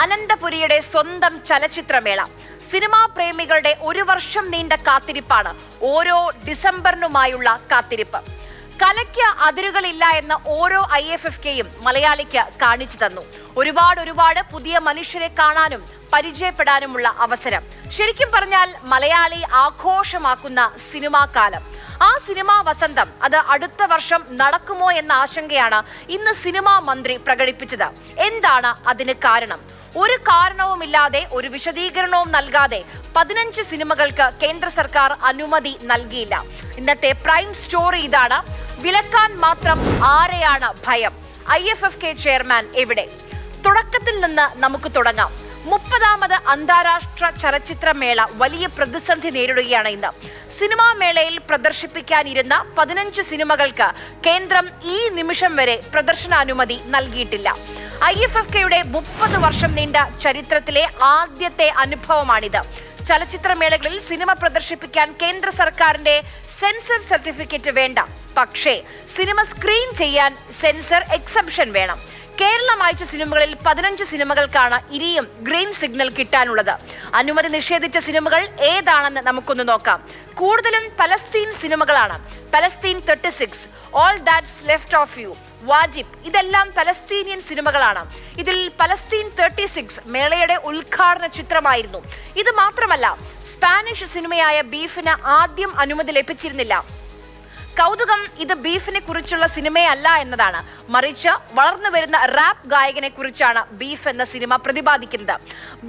അനന്തപുരിയുടെ സ്വന്തം ചലച്ചിത്രമേള. സിനിമാ പ്രേമികളുടെ ഒരു വർഷം നീണ്ട കാത്തിരിപ്പാണ് ഓരോ ഡിസംബറിനുമായുള്ള കാത്തിരിപ്പ്. കലയ്ക്ക് അതിരുകളില്ല എന്ന ഓരോ ഐ എഫ് എഫ് കെയും മലയാളിക്ക് കാണിച്ചു തന്നു. ഒരുപാട് ഒരുപാട് പുതിയ മനുഷ്യരെ കാണാനും പരിചയപ്പെടാനുമുള്ള അവസരം. ശരിക്കും പറഞ്ഞാൽ മലയാളി ആഘോഷമാക്കുന്ന സിനിമാ കാലം. ആ സിനിമാ വസന്തം അത് അടുത്ത വർഷം നടക്കുമോ എന്ന ആശങ്കയാണ് ഇന്ന് സിനിമാ മന്ത്രി പ്രകടിപ്പിച്ചത്. എന്താണ് അതിന് കാരണം? ഒരു കാരണവുമില്ലാതെ ഒരു വിശദീകരണവും നൽകാതെ പതിനഞ്ച് സിനിമകൾക്ക് കേന്ദ്ര സർക്കാർ അനുമതി നൽകിയില്ല. ഇന്നത്തെ പ്രൈം സ്റ്റോറി ഇതാണ്. വിലക്കാൻ മാത്രം ആരെയാണ് ഭയം? I F F K chairman എവിടെ? തുടക്കത്തിൽ നിന്ന് നമുക്ക് തുടങ്ങാം. മുപ്പതാമത് അന്താരാഷ്ട്ര ചലച്ചിത്രമേള വലിയ പ്രതിസന്ധി നേരിടുകയാണ് ഇന്ന്. സിനിമാ മേളയിൽ പ്രദർശിപ്പിക്കാനിരുന്ന പതിനഞ്ച് സിനിമകൾക്ക് കേന്ദ്രം ഈ നിമിഷം വരെ പ്രദർശനാനുമതി നൽകിയിട്ടില്ല. ഐ എഫ് എഫ് കെയുടെ മുപ്പത് വർഷം നീണ്ട ചരിത്രത്തിലെ ആദ്യത്തെ അനുഭവമാണിത്. ചലച്ചിത്രമേളകളിൽ സിനിമ പ്രദർശിപ്പിക്കാൻ കേന്ദ്ര സർക്കാരിന്റെ സെൻസർ സർട്ടിഫിക്കറ്റ് വേണ്ട. പക്ഷേ സിനിമ സ്ക്രീൻ ചെയ്യാൻ സെൻസർ എക്സംഷൻ വേണം. കേരളം അയച്ച സിനിമകളിൽ പതിനഞ്ച് സിനിമകൾക്കാണ് ഇനിയും ഗ്രീൻ സിഗ്നൽ കിട്ടാനുള്ളത്. അനുമതി നിഷേധിച്ച സിനിമകൾ ഏതാണെന്ന് നമുക്കൊന്ന് നോക്കാം. കൂടുതലും പലസ്തീൻ സിനിമകളാണ്. Palestine thirty six all that's left of you Wajib ഇതെല്ലാം പലസ്തീനിയൻ സിനിമകളാണ്. ഇതിൽ പലസ്തീൻ തേർട്ടി സിക്സ് മേളയുടെ ഉദ്ഘാടന ചിത്രമായിരുന്നു. ഇത് മാത്രമല്ല സ്പാനിഷ് സിനിമയായ ബീഫിന് ആദ്യം അനുമതി ലഭിച്ചിരുന്നില്ല. കൗതുകം ഇത് ബീഫിനെ കുറിച്ചുള്ള സിനിമയല്ല എന്നതാണ്. മറിച്ച് വളർന്നു വരുന്ന റാപ്പ് ഗായകനെ കുറിച്ചാണ് ബീഫ് എന്ന സിനിമ പ്രതിപാദിക്കുന്നത്.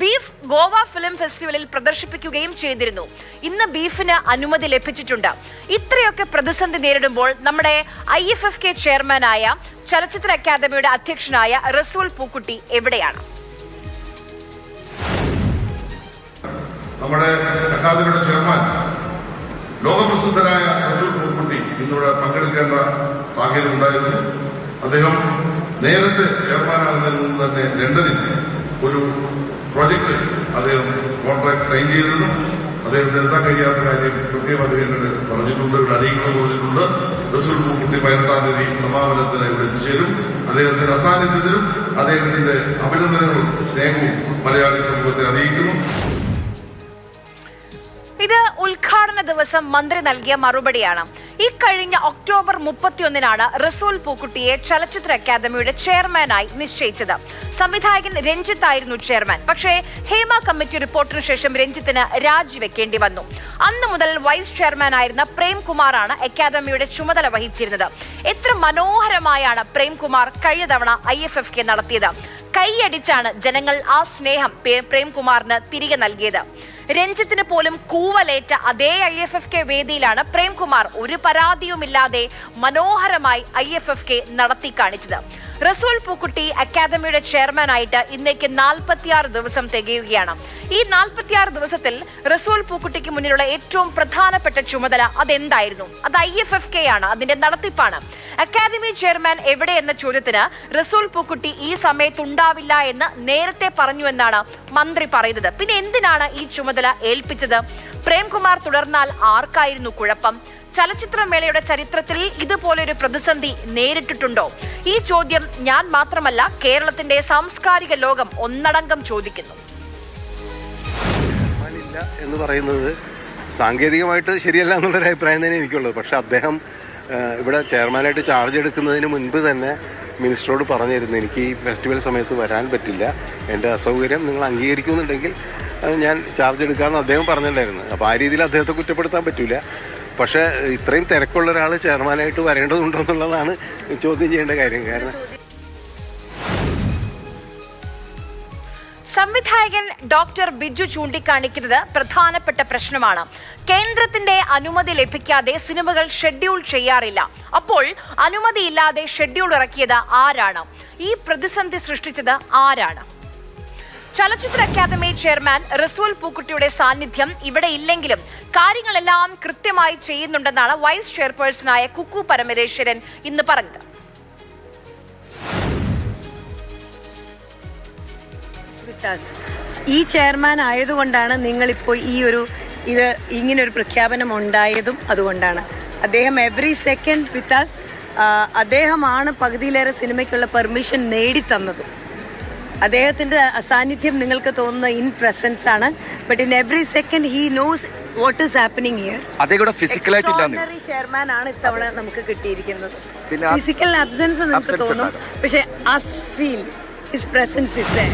ബീഫ് ഗോവ ഫിലിം ഫെസ്റ്റിവലിൽ പ്രദർശിപ്പിക്കുകയും ചെയ്തിരുന്നു. ഇന്ന് ബീഫിന് അനുമതി ലഭിച്ചിട്ടുണ്ട്. ഇത്രയൊക്കെ പ്രതിസന്ധി നേരിടുമ്പോൾ നമ്മുടെ ഐ എഫ് എഫ് കെ ചെയർമാനായ ചലച്ചിത്ര അക്കാദമിയുടെ അധ്യക്ഷനായ റസൂൽ പൂക്കുട്ടി എവിടെയാണ്? നമ്മുടെ അക്കാദമിയുടെ ചെയർമാൻ ലോകപ്രസിദ്ധനായ റസൂൽ പൂക്കുട്ടി ഇന്നിവിടെ പങ്കെടുക്കേണ്ട സാഹചര്യം ഉണ്ടായിരുന്നു. അദ്ദേഹം നേരത്തെ ചെയർമാനാകുന്നതിൽ നിന്ന് തന്നെ ലണ്ടനിൽ ഒരു പ്രോജക്റ്റ് അദ്ദേഹം കോൺട്രാക്ട് സൈൻ ചെയ്തിരുന്നു. അദ്ദേഹത്തിന് എത്താൻ കഴിയാത്ത കാര്യം കൃത്യം അദ്ദേഹത്തിന് പറഞ്ഞിട്ടുണ്ട് ഇവിടെ അറിയിക്കണം പറഞ്ഞിട്ടുണ്ട് റസൂൽ പൂക്കുട്ടി പതിനെട്ടാം തീയതി സമാപനത്തിന് ഇവിടെ എത്തിച്ചേരും. അദ്ദേഹത്തിന്റെ അസാന്നിധ്യത്തിലും അദ്ദേഹത്തിന്റെ അഭിനന്ദനങ്ങളും സ്നേഹവും മലയാളി സമൂഹത്തെ അറിയിക്കുന്നു. ഉദ്ഘാടന ദിവസം മന്ത്രി നൽകിയ മറുപടിയാണ്. ഇക്കഴിഞ്ഞ ഒക്ടോബർ മുപ്പത്തിയൊന്നിനാണ് റസൂൽ പൂക്കുട്ടിയെ ചലച്ചിത്ര അക്കാദമിയുടെ ചെയർമാനായി നിശ്ചയിച്ചത്. സംവിധായകൻ രഞ്ജിത്ത് ആയിരുന്നു ചെയർമാൻ. പക്ഷേ ഹേമ കമ്മിറ്റി റിപ്പോർട്ടിന് ശേഷം രഞ്ജിത്തിന് രാജിവെക്കേണ്ടി വന്നു. അന്ന് മുതൽ വൈസ് ചെയർമാനായിരുന്ന പ്രേംകുമാറാണ് അക്കാദമിയുടെ ചുമതല വഹിച്ചിരുന്നത്. എത്ര മനോഹരമായാണ് പ്രേംകുമാർ കഴിഞ്ഞ തവണ ഐ എഫ് എഫ് കെ നടത്തിയത്. കൈയടിച്ചാണ് ജനങ്ങൾ ആ സ്നേഹം പ്രേംകുമാറിന് തിരികെ നൽകിയത്. രഞ്ജിത്തിന് പോലും കൂവലേറ്റ അതേ ഐ എഫ് എഫ് കെ വേദിയിലാണ് പ്രേംകുമാർ ഒരു പരാതിയുമില്ലാതെ മനോഹരമായി ഐ എഫ് എഫ് കെ നടത്തി കാണിച്ചത് റസൂൽ പൂക്കുട്ടി അക്കാദമിയുടെ ചെയർമാനായിട്ട് ഇന്നേക്ക് നാൽപ്പത്തിയാറ് ദിവസം തികയുകയാണ്. ഈ നാൽപ്പത്തിയാറ് ദിവസത്തിൽ റസൂൽ പൂക്കുട്ടിക്ക് മുന്നിലുള്ള ഏറ്റവും പ്രധാനപ്പെട്ട ചുമതല അതെന്തായിരുന്നു? അത് ഐ എഫ് എഫ് കെ ആണ്. അതിന്റെ നടത്തിപ്പാണ്. അക്കാദമി ചെയർമാൻ എവിടെ എന്ന ചോദ്യത്തിന് റസൂൽ പൂക്കുട്ടി ഈ സമയത്ത് ഉണ്ടാവില്ല എന്ന് നേരത്തെ പറഞ്ഞു എന്നാണ് മന്ത്രി പറയുന്നത്. പിന്നെ എന്തിനാണ് ഈ ചുമതല ഏൽപ്പിച്ചത്? പ്രേംകുമാർ തുടർന്നാൽ ആർക്കായിരുന്നു കുഴപ്പം? ചലച്ചിത്രമേളയുടെ ചരിത്രത്തിൽ ഇതുപോലൊരു പ്രതിസന്ധി നേരിട്ടിട്ടുണ്ടോ? ഈ ചോദ്യം ഞാൻ മാത്രമല്ല കേരളത്തിന്റെ സാംസ്കാരിക ലോകം ഒന്നടങ്കം ചോദിക്കുന്നു. എന്ന് പറയുന്നത് സാങ്കേതികമായിട്ട് ശരിയല്ല എന്നുള്ളൊരു അഭിപ്രായം തന്നെ എനിക്കുള്ളത്. പക്ഷെ അദ്ദേഹം ഇവിടെ ചെയർമാനായിട്ട് ചാർജ് എടുക്കുന്നതിന് മുൻപ് തന്നെ മിനിസ്റ്ററോട് പറഞ്ഞിരുന്നു എനിക്ക് ഈ ഫെസ്റ്റിവൽ സമയത്ത് വരാൻ പറ്റില്ല. എന്റെ അസൗകര്യം നിങ്ങൾ അംഗീകരിക്കുന്നുണ്ടെങ്കിൽ ഞാൻ ചാർജ് എടുക്കാമെന്ന് അദ്ദേഹം പറഞ്ഞിട്ടുണ്ടായിരുന്നു. അപ്പോൾ ആ രീതിയിൽ അദ്ദേഹത്തെ കുറ്റപ്പെടുത്താൻ പറ്റില്ല പക്ഷേ ഇത്രയും തിരക്കുള്ള ഒരാൾ ചെയർമാനായിട്ട് വരേണ്ടതുണ്ടോ എന്നുള്ളതാണ് ചോദ്യം ചെയ്യേണ്ട കാര്യം. കാരണം സംവിധായകൻ ഡോക്ടർ ബിജു ചൂണ്ടിക്കാണിക്കുന്നത് പ്രധാനപ്പെട്ട പ്രശ്നമാണ്. കേന്ദ്രത്തിന്റെ അനുമതി ലഭിക്കാതെ സിനിമകൾ ഷെഡ്യൂൾ ചെയ്യാറില്ല. അപ്പോൾ അനുമതിയില്ലാതെ ഷെഡ്യൂൾ ഇറക്കിയത് ആരാണ്? ഈ പ്രതിസന്ധി സൃഷ്ടിച്ചത് ആരാണ്? ചലച്ചിത്ര അക്കാദമി ചെയർമാൻ റസൂൽ പൂക്കുട്ടിയുടെ സാന്നിധ്യം ഇവിടെ ഇല്ലെങ്കിലും കാര്യങ്ങളെല്ലാം കൃത്യമായി ചെയ്യുന്നുണ്ടെന്നാണ് വൈസ് ചെയർപേഴ്സണായ കുക്കു പരമേശ്വരൻ ഇന്ന് പറഞ്ഞത്. ഈ ചെയർമാൻ ആയതുകൊണ്ടാണ് നിങ്ങളിപ്പോൾ ഈ ഒരു ഇത് ഇങ്ങനൊരു പ്രഖ്യാപനം ഉണ്ടായതും അതുകൊണ്ടാണ്. അദ്ദേഹം എവറി സെക്കൻഡ് വിത്താസ് അദ്ദേഹമാണ് പകുതിയിലേറെ സിനിമയ്ക്കുള്ള പെർമിഷൻ നേടിത്തന്നതും. അദ്ദേഹത്തിന്റെ അസാന്നിധ്യം നിങ്ങൾക്ക് തോന്നുന്ന ഇൻ പ്രസൻസ് ആണ്. But in every second he knows what is happening here അതേ കൂടെ ഫിസിക്കലായിട്ട് ചെയർമാൻ ആണ് ഇത്തവണ നമുക്ക് കിട്ടിയിരിക്കുന്നത്. ഫിസിക്കൽ അബ്സെൻസ് നിങ്ങൾക്ക് തോന്നും. പക്ഷേ പക്ഷെ as feel his presence is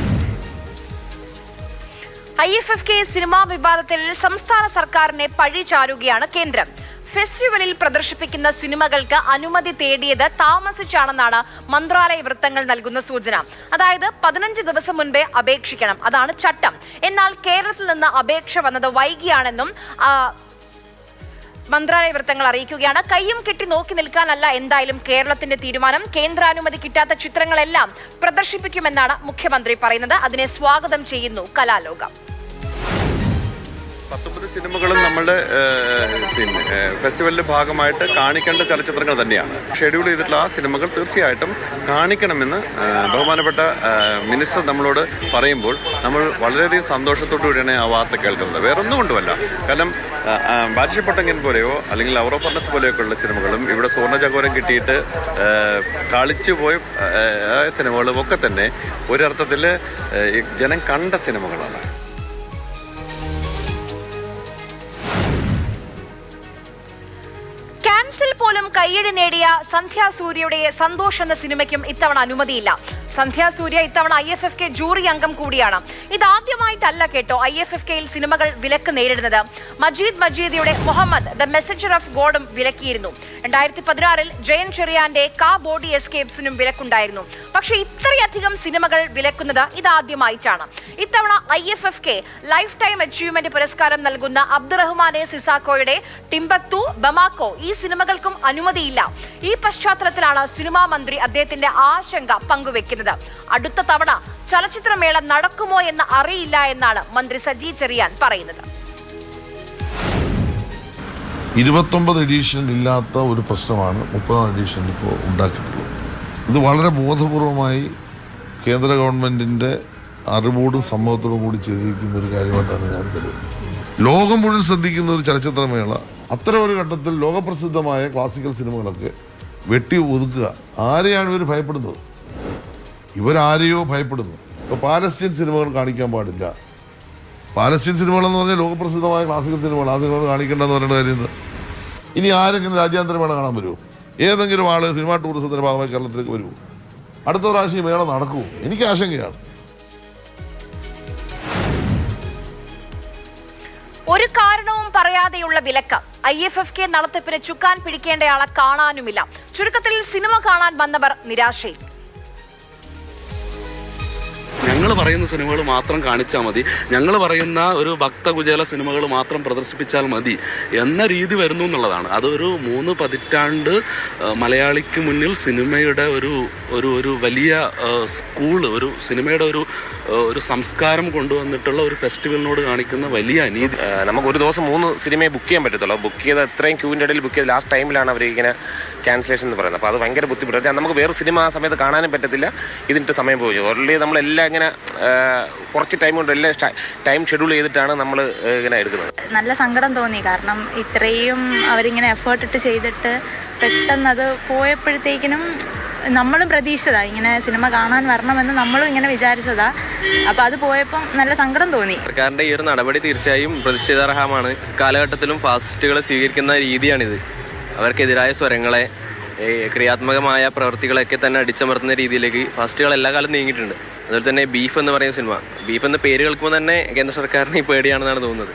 I F F K cinema വിവാദത്തിൽ സംസ്ഥാന സർക്കാരിനെ പഴി ചാരുകയാണ് കേന്ദ്രം. ഫെസ്റ്റിവലിൽ പ്രദർശിപ്പിക്കുന്ന സിനിമകൾക്ക് അനുമതി തേടിയത് താമസിച്ചാണെന്നാണ് മന്ത്രാലയ വൃത്തങ്ങൾ നൽകുന്ന സൂചന. അതായത് പതിനഞ്ച് ദിവസം മുൻപേ അപേക്ഷിക്കണം. അതാണ് ചട്ടം. എന്നാൽ കേരളത്തിൽ നിന്ന് അപേക്ഷ വന്നത് വൈകിയാണെന്നും മന്ത്രാലയ വൃത്തങ്ങൾ അറിയിക്കുകയാണ്. കയ്യും കെട്ടി നോക്കി നിൽക്കാനല്ല എന്തായാലും കേരളത്തിന്റെ തീരുമാനം. കേന്ദ്രാനുമതി കിട്ടാത്ത ചിത്രങ്ങളെല്ലാം പ്രദർശിപ്പിക്കുമെന്നാണ് മുഖ്യമന്ത്രി പറയുന്നത്. അതിനെ സ്വാഗതം ചെയ്യുന്നു കലാലോകം. പത്തൊമ്പത് സിനിമകളും നമ്മുടെ പിന്നെ ഫെസ്റ്റിവലിന്റെ ഭാഗമായിട്ട് കാണിക്കേണ്ട ചലച്ചിത്രങ്ങൾ തന്നെയാണ്. ഷെഡ്യൂൾ ചെയ്തിട്ടുള്ള ആ സിനിമകൾ തീർച്ചയായിട്ടും കാണിക്കണമെന്ന് ബഹുമാനപ്പെട്ട മിനിസ്റ്റർ നമ്മളോട് പറയുമ്പോൾ നമ്മൾ വളരെയധികം സന്തോഷത്തോടു കൂടിയാണ് ആ വാർത്ത കേൾക്കുന്നത്. വേറൊന്നും കൊണ്ടുമല്ല. കാരണം ബാറ്റിഷപ്പെട്ടെങ്കിൽ പോലെയോ അല്ലെങ്കിൽ അവർ ഓഫ് ഫർണസ് പോലെയൊക്കെ ഉള്ള സിനിമകളും ഇവിടെ സുവർണ ചകോരം കിട്ടിയിട്ട് കളിച്ചു പോയ സിനിമകളും ഒക്കെ തന്നെ ഒരർത്ഥത്തിൽ ജനം കണ്ട സിനിമകളാണ്. കയ്യടി നേടിയ സന്ധ്യ സൂര്യയുടെ സന്തോഷ് എന്ന സിനിമയ്ക്കും ഇത്തവണ അനുമതിയില്ല. സന്ധ്യ സൂര്യ ഇത്തവണ I F F K jury അംഗം കൂടിയാണ്. ഇതാദ്യമായിട്ടല്ല കേട്ടോ ഐ എഫ് എഫ് കെയിൽ സിനിമകൾ വിലക്ക് നേരിടുന്നത്. മജീദ് മജീദിയുടെ മുഹമ്മദ് ദ മെസഞ്ചർ ഓഫ് ഗോഡും വിലക്കിയിരുന്നു. രണ്ടായിരത്തി പതിനാറിൽ ജയൻ ചെറിയാന്റെ കാ ബോഡി എസ്കേപ്സിനും വിലക്കുണ്ടായിരുന്നു. പക്ഷേ ഇത്രയധികം സിനിമകൾ വിലക്കുന്നത് ഇതാദ്യമായിട്ടാണ്. ഇത്തവണ I F F K lifetime achievement പുരസ്കാരം നൽകുന്ന അബ്ദുറഹ്മാനെ സിസാക്കോയുടെ ടിംബക്തു ബമാക്കോ ഈ സിനിമകൾക്കും അനുമതിയില്ല. ഈ പശ്ചാത്തലത്തിലാണ് സിനിമാ മന്ത്രി അദ്ദേഹത്തിന്റെ ആശങ്ക പങ്കുവെക്കുന്നത്. അടുത്ത തവണ ചലച്ചിത്രമേള നടക്കുമോ എന്ന് അറിയില്ല എന്നാണ് മന്ത്രി സജി ചെറിയാൻ പറയുന്നത്. ഇരുപത്തൊമ്പത് എഡീഷൻ ഇല്ലാത്ത ഒരു പ്രശ്നമാണ് മുപ്പതാം എഡീഷൻ ഇപ്പോൾ ഉണ്ടാക്കിയിട്ടുള്ളത്. ഇത് വളരെ ബോധപൂർവമായി കേന്ദ്ര ഗവൺമെന്റിന്റെ അറിവോടും സമ്മതത്തോടും കൂടി ചെയ്തിരിക്കുന്ന ഒരു കാര്യമായിട്ടാണ് ഞാൻ കരുതുന്നത്. ലോകം മുഴുവൻ ശ്രദ്ധിക്കുന്ന ഒരു ചലച്ചിത്രമേള അത്തരം ഒരു ഘട്ടത്തിൽ ലോകപ്രസിദ്ധമായ ക്ലാസിക്കൽ സിനിമകളൊക്കെ വെട്ടി ഒതുക്കുക ആരെയാണ് ഇവർ ഭയപ്പെടുന്നത്? ഇവരാരെയോ ഭയപ്പെടുന്നു. ഇപ്പോൾ പാലസ്റ്റീൻ സിനിമകൾ കാണിക്കാൻ പാടില്ല. പാലസ്തീൻ സിനിമകളെന്ന് പറഞ്ഞാൽ ലോകപ്രസിദ്ധമായ ക്ലാസിക്കൽ സിനിമകൾ ആ സിനിമകൾ കാണിക്കേണ്ടെന്ന് പറയേണ്ട കാര്യം ഇനി ആരെങ്കിലും രാജ്യാന്തര മേള കാണാൻ വരുമോ ഏതെങ്കിലും ആൾ സിനിമ ടൂറിസത്തിന്റെ ഭാഗമായി കേരളത്തിലേക്ക് വരുമോ അടുത്ത പ്രാവശ്യം മേള നടക്കുമോ എനിക്ക് ആശങ്കയാണ്. ഒരു കാരണവും പറയാതെയുള്ള വിലക്ക്. ഐ എഫ് എഫ് കെ നടത്തിപ്പിന് ചുക്കാൻ പിടിക്കേണ്ടയാളെ കാണാനുമില്ല. ചുരുക്കത്തിൽ സിനിമ കാണാൻ വന്നവർ നിരാശയിൽ. ഞങ്ങൾ പറയുന്ന സിനിമകൾ മാത്രം കാണിച്ചാൽ മതി. ഞങ്ങൾ പറയുന്ന ഒരു ഭക്തകുചേല സിനിമകൾ മാത്രം പ്രദർശിപ്പിച്ചാൽ മതി എന്ന രീതി വരുന്നു എന്നുള്ളതാണ്. അതൊരു മൂന്ന് പതിറ്റാണ്ട് മലയാളിക്ക് മുന്നിൽ സിനിമയുടെ ഒരു ഒരു ഒരു വലിയ സ്കൂൾ ഒരു സിനിമയുടെ ഒരു ഒരു സംസ്കാരം കൊണ്ടുവന്നിട്ടുള്ള ഒരു ഫെസ്റ്റിവലിനോട് കാണിക്കുന്ന വലിയ അനീതി. നമുക്ക് ഒരു ദിവസം മൂന്ന് സിനിമയെ ബുക്ക് ചെയ്യാൻ പറ്റത്തുള്ളൂ. ബുക്ക് ചെയ്ത് എത്രയും ക്യൂവിന്റെ ഇടയിൽ ബുക്ക് ചെയ്ത് ലാസ്റ്റ് ടൈമിലാണ് അവർ ഇങ്ങനെ ക്യാൻസലേഷൻ എന്ന് പറയുന്നത്. അപ്പോൾ അത് ഭയങ്കര ബുദ്ധിമുട്ടാണ് നമുക്ക് വേറെ സിനിമ ആ സമയത്ത് കാണാനും പറ്റത്തില്ല. ഇതിന്റെ സമയം പോയി. ഓൾറെഡി നമ്മളെല്ലാം ഇങ്ങനെ കുറച്ച് ടൈം കൊണ്ട് എല്ലാം ടൈം ഷെഡ്യൂൾ ചെയ്തിട്ടാണ് നമ്മൾ ഇങ്ങനെ എടുക്കുന്നത്. നല്ല സങ്കടം തോന്നി. കാരണം ഇത്രയും അവരിങ്ങനെ എഫേർട്ട് ഇട്ട് ചെയ്തിട്ട് പെട്ടെന്ന് അത് പോയപ്പോഴത്തേക്കിനും നമ്മളും പ്രതീക്ഷിച്ചതാ ഇങ്ങനെ സിനിമ കാണാൻ വരണമെന്ന് നമ്മളും ഇങ്ങനെ വിചാരിച്ചതാ. അപ്പൊ അത് പോയപ്പോൾ നല്ല സങ്കടം തോന്നി. സർക്കാരിന്റെ ഈ ഒരു നടപടി തീർച്ചയായും പ്രതിഷേധാർഹമാണ് കാലഘട്ടത്തിലും ഫാസിസ്റ്റുകൾ സ്വീകരിക്കുന്ന രീതിയാണിത്. അവർക്കെതിരായ സ്വരങ്ങളെ ക്രിയാത്മകമായ പ്രവൃത്തികളൊക്കെ തന്നെ അടിച്ചമർത്തുന്ന രീതിയിലേക്ക് ഫാസ്റ്റുകൾ എല്ലാ കാലം നീങ്ങിയിട്ടുണ്ട്. അതുപോലെ തന്നെ ബീഫ് എന്ന് പറയുന്ന സിനിമ. ബീഫ് എന്ന പേര് കേൾക്കുമ്പോൾ തന്നെ കേന്ദ്ര സർക്കാരിന് ഈ പേടിയാണെന്നാണ് തോന്നുന്നത്.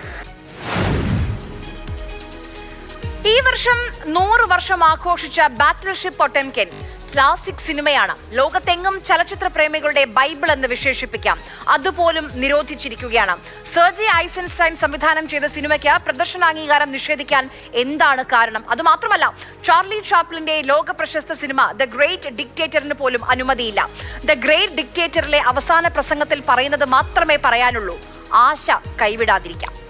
ഈ വർഷം നൂറ് വർഷം ആഘോഷിച്ച ബാറ്റിൽഷിപ്പ് പൊട്ടൻകെൻ ക്ലാസിക് സിനിമയാണ്. ലോകത്തെങ്ങും ചലച്ചിത്ര പ്രേമികളുടെ ബൈബിൾ എന്ന് വിശേഷിപ്പിക്കാം. അതുപോലും നിരോധിച്ചിരിക്കുകയാണ്. സെർജി ഐസൻസ്റ്റൈൻ സംവിധാനം ചെയ്ത സിനിമയ്ക്ക് പ്രദർശനാംഗീകാരം നിഷേധിക്കാൻ എന്താണ് കാരണം? അതുമാത്രമല്ല ചാർലി ചാപ്ലിന്റെ ലോക പ്രശസ്ത സിനിമ ദ ഗ്രേറ്റ് ഡിക്റ്റേറ്ററിന് പോലും അനുമതിയില്ല. ദ ഗ്രേറ്റ് ഡിക്റ്റേറ്ററിലെ അവസാന പ്രസംഗത്തിൽ പറയുന്നത് മാത്രമേ പറയാനുള്ളൂ. ആശ കൈവിടാതിരിക്കാം.